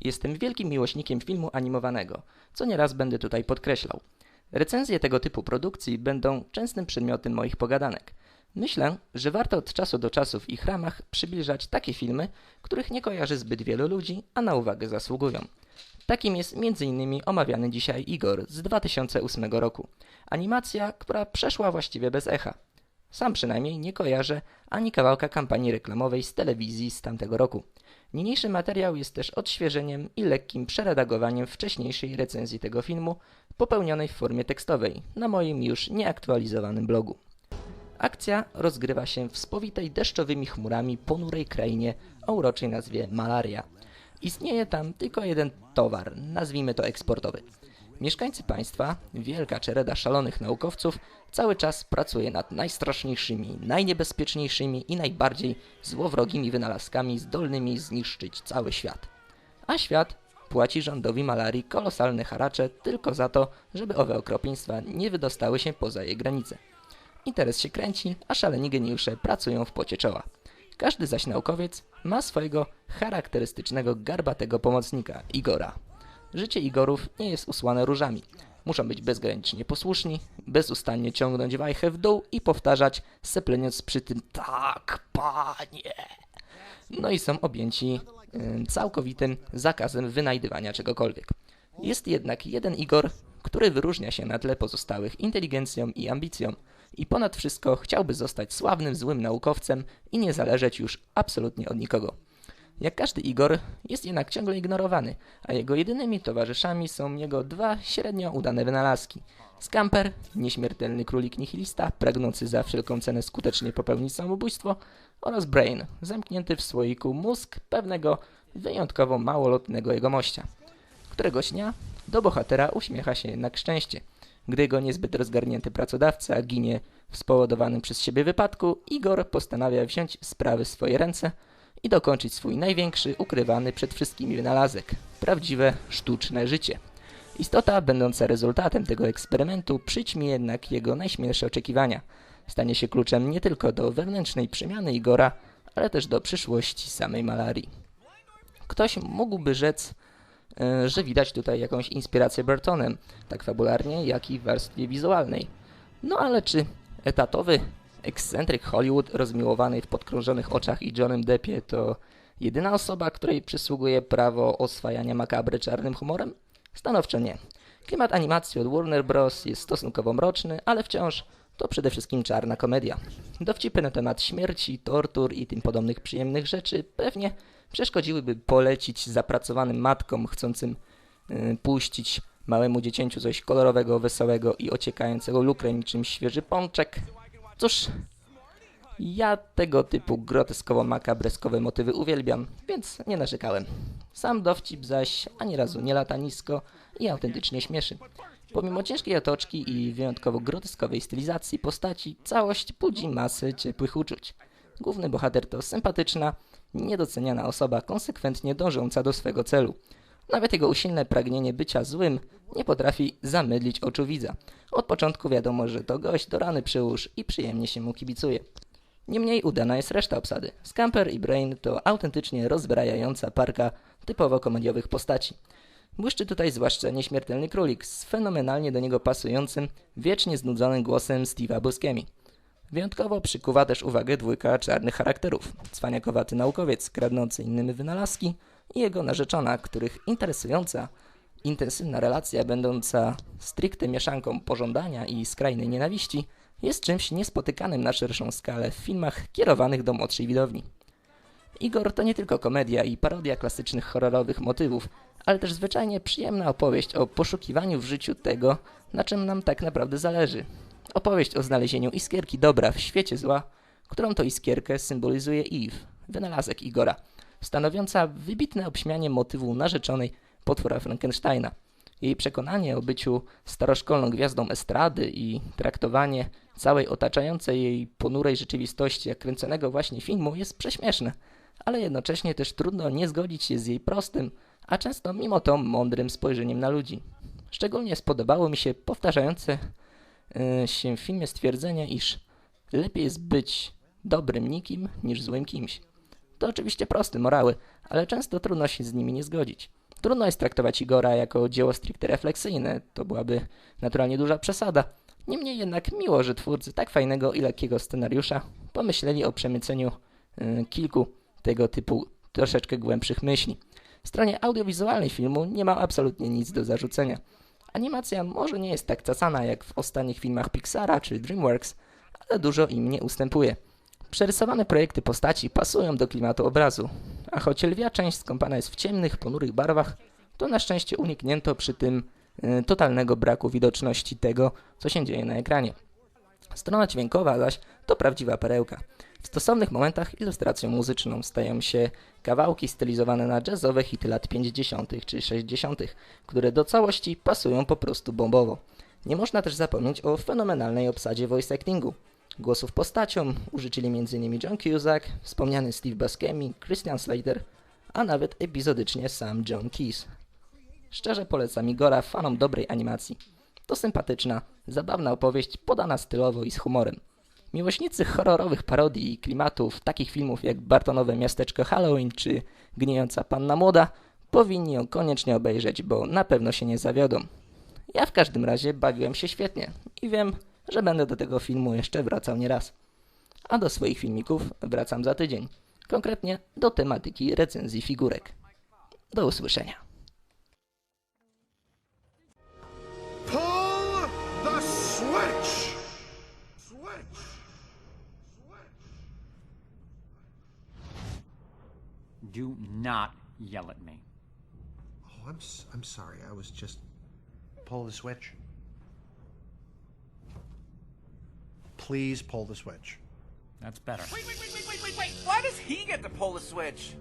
Jestem wielkim miłośnikiem filmu animowanego, co nieraz będę tutaj podkreślał. Recenzje tego typu produkcji będą częstym przedmiotem moich pogadanek. Myślę, że warto od czasu do czasu w ich ramach przybliżać takie filmy, których nie kojarzy zbyt wielu ludzi, a na uwagę zasługują. Takim jest m.in. omawiany dzisiaj Igor z 2008 roku. Animacja, która przeszła właściwie bez echa. Sam przynajmniej nie kojarzę ani kawałka kampanii reklamowej z telewizji z tamtego roku. Niniejszy materiał jest też odświeżeniem i lekkim przeredagowaniem wcześniejszej recenzji tego filmu, popełnionej w formie tekstowej na moim już nieaktualizowanym blogu. Akcja rozgrywa się w spowitej deszczowymi chmurami ponurej krainie o uroczej nazwie Malaria. Istnieje tam tylko jeden towar, nazwijmy to eksportowy. Mieszkańcy państwa, wielka czereda szalonych naukowców, cały czas pracuje nad najstraszniejszymi, najniebezpieczniejszymi i najbardziej złowrogimi wynalazkami zdolnymi zniszczyć cały świat. A świat płaci rządowi malarii kolosalne haracze tylko za to, żeby owe okropieństwa nie wydostały się poza jej granice. Interes się kręci, a szaleni geniusze pracują w pocie czoła. Każdy zaś naukowiec ma swojego charakterystycznego garbatego pomocnika, Igora. Życie Igorów nie jest usłane różami. Muszą być bezgranicznie posłuszni, bezustannie ciągnąć wajchę w dół i powtarzać, sepleniąc przy tym tak, panie. No i są objęci y, całkowitym zakazem wynajdywania czegokolwiek. Jest jednak jeden Igor, który wyróżnia się na tle pozostałych inteligencją i ambicją i ponad wszystko chciałby zostać sławnym złym naukowcem i nie zależeć już absolutnie od nikogo. Jak każdy Igor, jest jednak ciągle ignorowany, a jego jedynymi towarzyszami są jego dwa średnio udane wynalazki. Scamper, nieśmiertelny królik nihilista, pragnący za wszelką cenę skutecznie popełnić samobójstwo oraz Brain, zamknięty w słoiku mózg pewnego wyjątkowo małolotnego jegomościa. Któregoś dnia do bohatera uśmiecha się jednak szczęście. Gdy jego niezbyt rozgarnięty pracodawca ginie w spowodowanym przez siebie wypadku, Igor postanawia wziąć sprawy w swoje ręce i dokończyć swój największy, ukrywany przed wszystkimi wynalazek prawdziwe, sztuczne życie. Istota, będąca rezultatem tego eksperymentu, przyćmi jednak jego najśmielsze oczekiwania. Stanie się kluczem nie tylko do wewnętrznej przemiany Igora, ale też do przyszłości samej malarii. Ktoś mógłby rzec, e, że widać tutaj jakąś inspirację Burtonem, tak fabularnie, jak i w warstwie wizualnej. No ale czy etatowy ekscentryk Hollywood rozmiłowany w podkrążonych oczach i Johnem Deppie to jedyna osoba, której przysługuje prawo oswajania makabry czarnym humorem? Stanowczo nie. Klimat animacji od Warner Bros. jest stosunkowo mroczny, ale wciąż to przede wszystkim czarna komedia. Dowcipy na temat śmierci, tortur i tym podobnych przyjemnych rzeczy pewnie przeszkodziłyby polecić zapracowanym matkom chcącym yy, puścić małemu dziecięciu coś kolorowego, wesołego i ociekającego lukrem niczym świeży pączek. Cóż, ja tego typu groteskowo-makabreskowe motywy uwielbiam, więc nie narzekałem. Sam dowcip zaś ani razu nie lata nisko i autentycznie śmieszy. Pomimo ciężkiej otoczki i wyjątkowo groteskowej stylizacji postaci, całość budzi masę ciepłych uczuć. Główny bohater to sympatyczna, niedoceniana osoba konsekwentnie dążąca do swego celu. Nawet jego usilne pragnienie bycia złym nie potrafi zamydlić oczu widza. Od początku wiadomo, że to gość do rany przyłóż i przyjemnie się mu kibicuje. Niemniej udana jest reszta obsady. Scamper i Brain to autentycznie rozbrajająca parka typowo komediowych postaci. Błyszczy tutaj zwłaszcza nieśmiertelny królik z fenomenalnie do niego pasującym, wiecznie znudzonym głosem Steve'a Buscemi. Wyjątkowo przykuwa też uwagę dwójka czarnych charakterów. Cwaniakowaty naukowiec kradnący innymi wynalazki i jego narzeczona, których interesująca, intensywna relacja będąca stricte mieszanką pożądania i skrajnej nienawiści jest czymś niespotykanym na szerszą skalę w filmach kierowanych do młodszej widowni. Igor to nie tylko komedia i parodia klasycznych horrorowych motywów, ale też zwyczajnie przyjemna opowieść o poszukiwaniu w życiu tego, na czym nam tak naprawdę zależy. Opowieść o znalezieniu iskierki dobra w świecie zła, którą to iskierkę symbolizuje Eve, wynalazek Igora, stanowiąca wybitne obśmianie motywu narzeczonej potwora Frankensteina. Jej przekonanie o byciu staroszkolną gwiazdą estrady i traktowanie całej otaczającej jej ponurej rzeczywistości jak kręconego właśnie filmu jest prześmieszne, ale jednocześnie też trudno nie zgodzić się z jej prostym, a często mimo to mądrym spojrzeniem na ludzi. Szczególnie spodobało mi się powtarzające yy, się w filmie stwierdzenie, iż lepiej jest być dobrym nikim niż złym kimś. To oczywiście proste morały, ale często trudno się z nimi nie zgodzić. Trudno jest traktować Igora jako dzieło stricte refleksyjne, to byłaby naturalnie duża przesada. Niemniej jednak miło, że twórcy tak fajnego i lekkiego scenariusza pomyśleli o przemyceniu y, kilku tego typu troszeczkę głębszych myśli. W stronie audiowizualnej filmu nie ma absolutnie nic do zarzucenia. Animacja może nie jest tak casana jak w ostatnich filmach Pixara czy DreamWorks, ale dużo im nie ustępuje. Przerysowane projekty postaci pasują do klimatu obrazu, a choć lwia część skąpana jest w ciemnych, ponurych barwach, to na szczęście uniknięto przy tym y, totalnego braku widoczności tego, co się dzieje na ekranie. Strona dźwiękowa zaś to prawdziwa perełka. W stosownych momentach ilustracją muzyczną stają się kawałki stylizowane na jazzowe hity lat 50. czy 60., które do całości pasują po prostu bombowo. Nie można też zapomnieć o fenomenalnej obsadzie voice actingu. Głosów postaciom użyczyli m.in. John Cusack, wspomniany Steve Buscemi, Christian Slater, a nawet epizodycznie sam John Keys. Szczerze polecam Igora fanom dobrej animacji. To sympatyczna, zabawna opowieść podana stylowo i z humorem. Miłośnicy horrorowych parodii i klimatów takich filmów jak Bartonowe Miasteczko Halloween czy Gnijąca Panna Młoda powinni ją koniecznie obejrzeć, bo na pewno się nie zawiodą. Ja w każdym razie bawiłem się świetnie i wiem, że będę do tego filmu jeszcze wracał nieraz. A do swoich filmików wracam za tydzień. Konkretnie do tematyki recenzji figurek. Do usłyszenia. Pull the switch! Switch! Do not yell at me. Oh, I'm, I'm sorry. I was just. Pull the switch. Please pull the switch. That's better. Wait, wait, wait, wait, wait, wait, wait! Why does he get to pull the switch?